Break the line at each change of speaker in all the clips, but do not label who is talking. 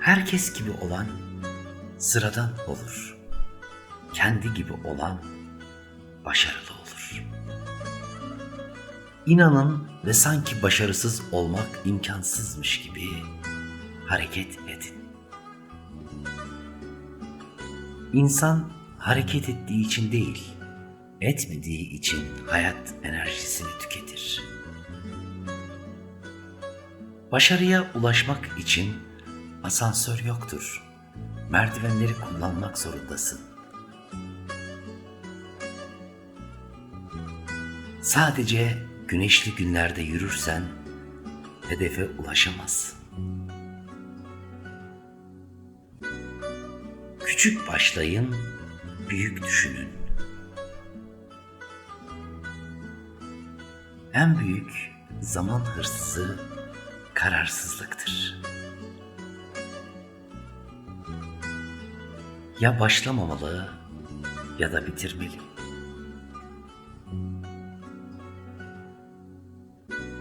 Herkes gibi olan sıradan olur. Kendi gibi olan başarılı olur. İnanın ve sanki başarısız olmak imkansızmış gibi hareket edin. İnsan hareket ettiği için değil, etmediği için hayat enerjisini tüketir. Başarıya ulaşmak için asansör yoktur. Merdivenleri kullanmak zorundasın. Sadece güneşli günlerde yürürsen hedefe ulaşamazsın. Küçük başlayın, büyük düşünün. En büyük zaman hırsı kararsızlıktır. Ya başlamamalı ya da bitirmeli.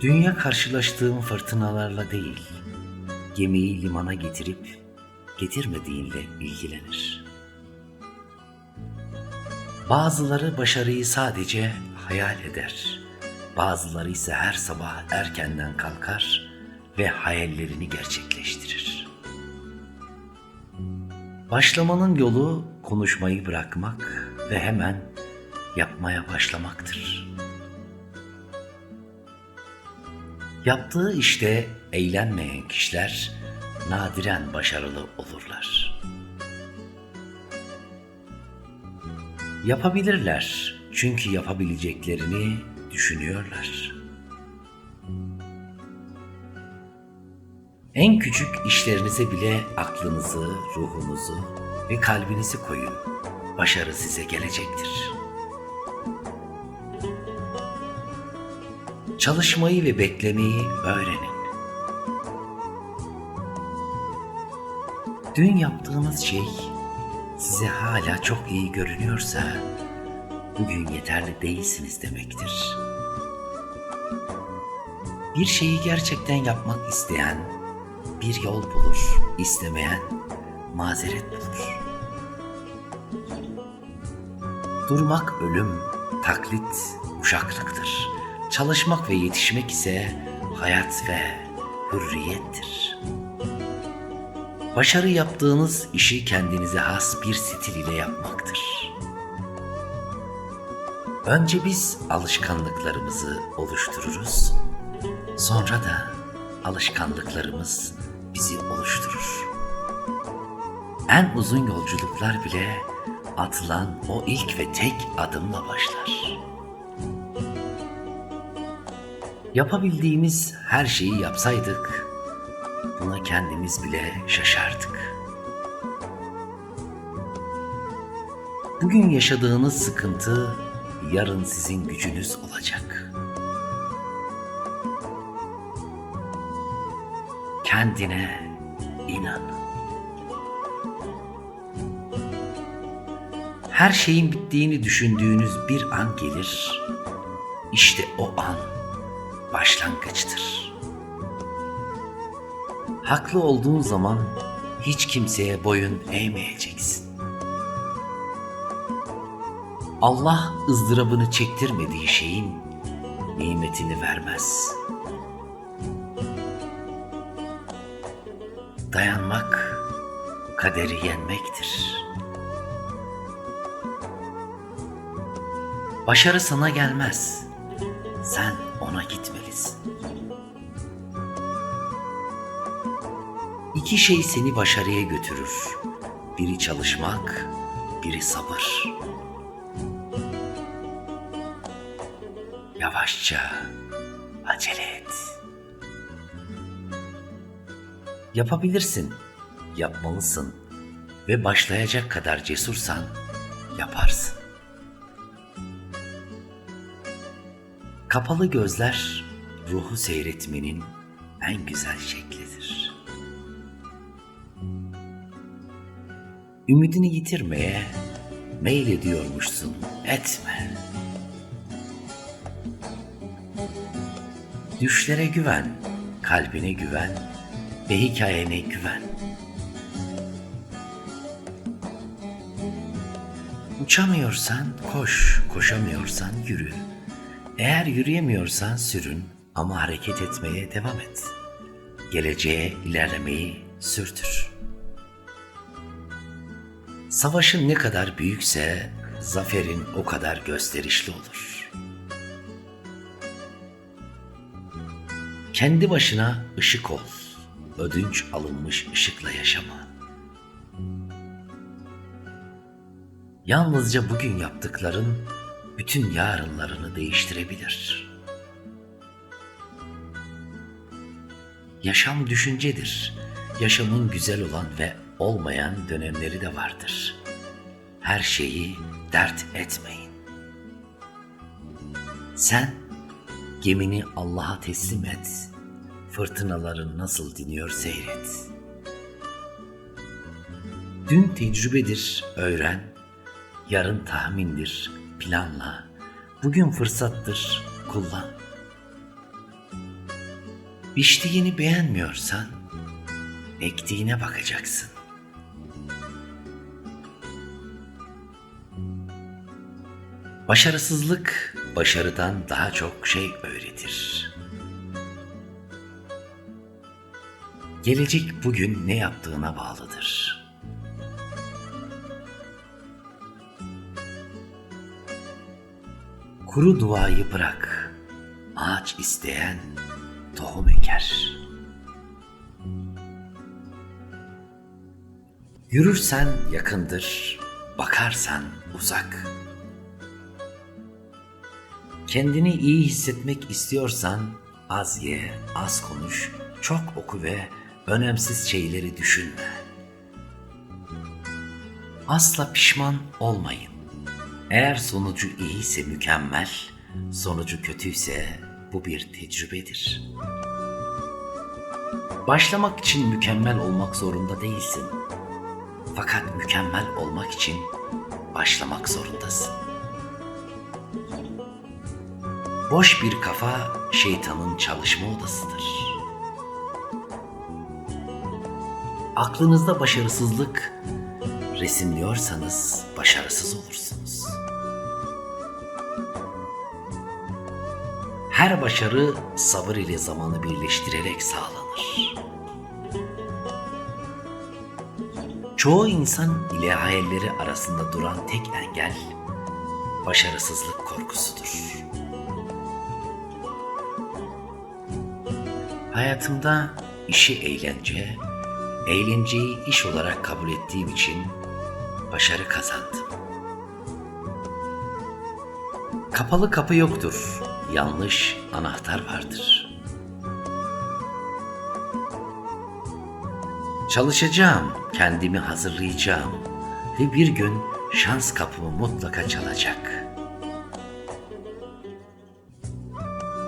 Dünya karşılaştığım fırtınalarla değil, gemiyi limana getirip getirmediğinle ilgilenir. Bazıları başarıyı sadece hayal eder. Bazıları ise her sabah erkenden kalkar ve hayallerini gerçekleştirir. Başlamanın yolu konuşmayı bırakmak ve hemen yapmaya başlamaktır. Yaptığı işte eğlenmeyen kişiler nadiren başarılı olurlar. Yapabilirler çünkü yapabileceklerini düşünüyorlar. En küçük işlerinize bile aklınızı, ruhunuzu ve kalbinizi koyun. Başarı size gelecektir. Çalışmayı ve beklemeyi öğrenin. Dün yaptığınız şey size hala çok iyi görünüyorsa bugün yeterli değilsiniz demektir. Bir şeyi gerçekten yapmak isteyen bir yol bulur, istemeyen mazeret bulur. Durmak ölüm, taklit uşaklıktır. Çalışmak ve yetişmek ise hayat ve hürriyettir. Başarı yaptığınız işi kendinize has bir stil ile yapmaktır. Önce biz alışkanlıklarımızı oluştururuz, sonra da alışkanlıklarımız bizi oluşturur. En uzun yolculuklar bile atılan o ilk ve tek adımla başlar. Yapabildiğimiz her şeyi yapsaydık, buna kendimiz bile şaşardık. Bugün yaşadığınız sıkıntı yarın sizin gücünüz olacak. Kendine inan. Her şeyin bittiğini düşündüğünüz bir an gelir. İşte o an başlangıçtır. Haklı olduğun zaman hiç kimseye boyun eğmeyeceksin. Allah ızdırabını çektirmediği şeyin nimetini vermez. Dayanmak kaderi yenmektir. Başarı sana gelmez. Sen ona gitmelisin. İki şey seni başarıya götürür. Biri çalışmak, biri sabır. Yavaşça acele et. Yapabilirsin, yapmalısın ve başlayacak kadar cesursan yaparsın. Kapalı gözler ruhu seyretmenin en güzel şeklidir. Ümidini yitirmeye meylediyormuşsun, etme. Düşlere güven, kalbine güven ve hikayene güven. Uçamıyorsan koş, koşamıyorsan yürü. Eğer yürüyemiyorsan sürün ama hareket etmeye devam et. Geleceğe ilerlemeyi sürdür. Savaşın ne kadar büyükse zaferin o kadar gösterişli olur. Kendi başına ışık ol. Ödünç alınmış ışıkla yaşama. Yalnızca bugün yaptıkların bütün yarınlarını değiştirebilir. Yaşam düşüncedir. Yaşamın güzel olan ve olmayan dönemleri de vardır. Her şeyi dert etmeyin. Sen gemini Allah'a teslim et. Fırtınaların nasıl diniyor seyret. Dün tecrübedir, öğren. Yarın tahmindir, planla. Bugün fırsattır, kullan. Biçtiğini beğenmiyorsan ektiğine bakacaksın. Başarısızlık başarıdan daha çok şey öğretir. Gelecek bugün ne yaptığına bağlıdır. Kuru duayı bırak. Ağaç isteyen tohum eker. Yürürsen yakındır, bakarsan uzak. Kendini iyi hissetmek istiyorsan az ye, az konuş, çok oku ve önemsiz şeyleri düşünme. Asla pişman olmayın. Eğer sonucu iyiyse mükemmel, sonucu kötüyse bu bir tecrübedir. Başlamak için mükemmel olmak zorunda değilsin. Fakat mükemmel olmak için başlamak zorundasın. Boş bir kafa şeytanın çalışma odasıdır. Aklınızda başarısızlık resimliyorsanız başarısız olursunuz. Her başarı sabır ile zamanı birleştirerek sağlanır. Çoğu insan ile hayalleri arasında duran tek engel başarısızlık korkusudur. Hayatımda işi eğlence, eğlenceyi iş olarak kabul ettiğim için başarı kazandım. Kapalı kapı yoktur, yanlış anahtar vardır. Çalışacağım, kendimi hazırlayacağım ve bir gün şans kapımı mutlaka çalacak.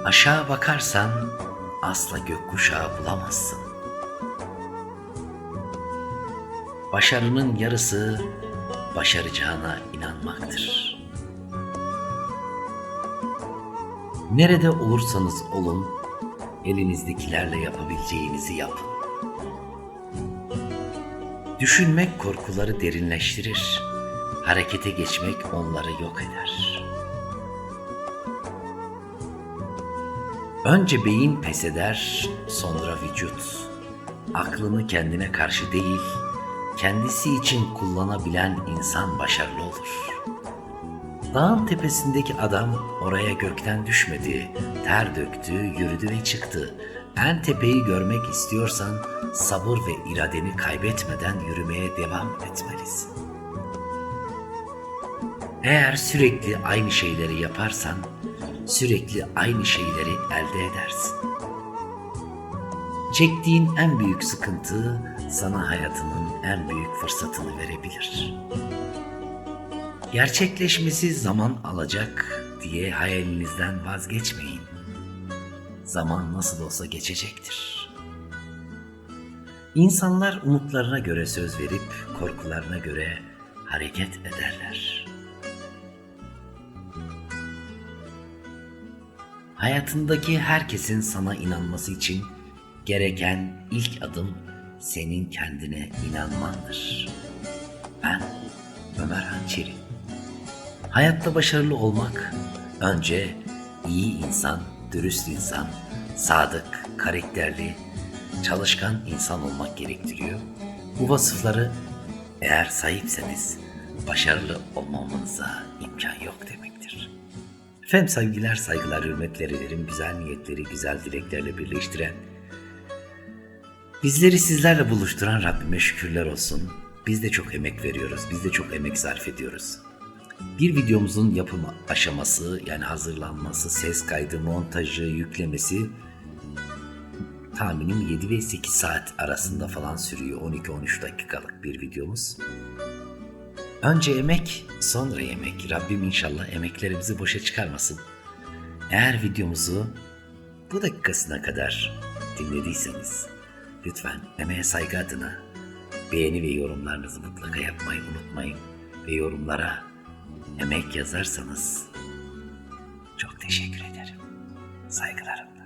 Aşağı bakarsan asla gökkuşağı bulamazsın. Başarının yarısı başaracağına inanmaktır. Nerede olursanız olun, elinizdekilerle yapabileceğinizi yapın. Düşünmek korkuları derinleştirir, harekete geçmek onları yok eder. Önce beyin pes eder, sonra vücut. Aklını kendine karşı değil, kendisi için kullanabilen insan başarılı olur. Dağın tepesindeki adam oraya gökten düşmedi. Ter döktü, yürüdü ve çıktı. En tepeyi görmek istiyorsan sabır ve iradeni kaybetmeden yürümeye devam etmelisin. Eğer sürekli aynı şeyleri yaparsan sürekli aynı şeyleri elde edersin. Çektiğin en büyük sıkıntı sana hayatının en büyük fırsatını verebilir. Gerçekleşmesi zaman alacak diye hayalinizden vazgeçmeyin. Zaman nasıl olsa geçecektir. İnsanlar umutlarına göre söz verip korkularına göre hareket ederler. Hayatındaki herkesin sana inanması için gereken ilk adım senin kendine inanmandır. Ben Ömer Hançeri. Hayatta başarılı olmak önce iyi insan, dürüst insan, sadık, karakterli, çalışkan insan olmak gerektiriyor. Bu vasıfları eğer sahipseniz başarılı olmamanıza imkan yok demektir. Efendim sevgiler, saygılar, hürmetler ederim. Güzel niyetleri, güzel dileklerle birleştiren, bizleri sizlerle buluşturan Rabbime şükürler olsun. Biz de çok emek veriyoruz, biz de çok emek sarf ediyoruz. Bir videomuzun yapım aşaması yani hazırlanması, ses kaydı, montajı, yüklemesi tahminim 7 ve 8 saat arasında falan sürüyor. 12-13 dakikalık bir videomuz. Önce emek, sonra yemek. Rabbim inşallah emeklerimizi boşa çıkarmasın. Eğer videomuzu bu dakikasına kadar dinlediyseniz lütfen emeğe saygı adına beğeni ve yorumlarınızı mutlaka yapmayı unutmayın. Ve yorumlara emek yazarsanız çok teşekkür ederim. Saygılarımla.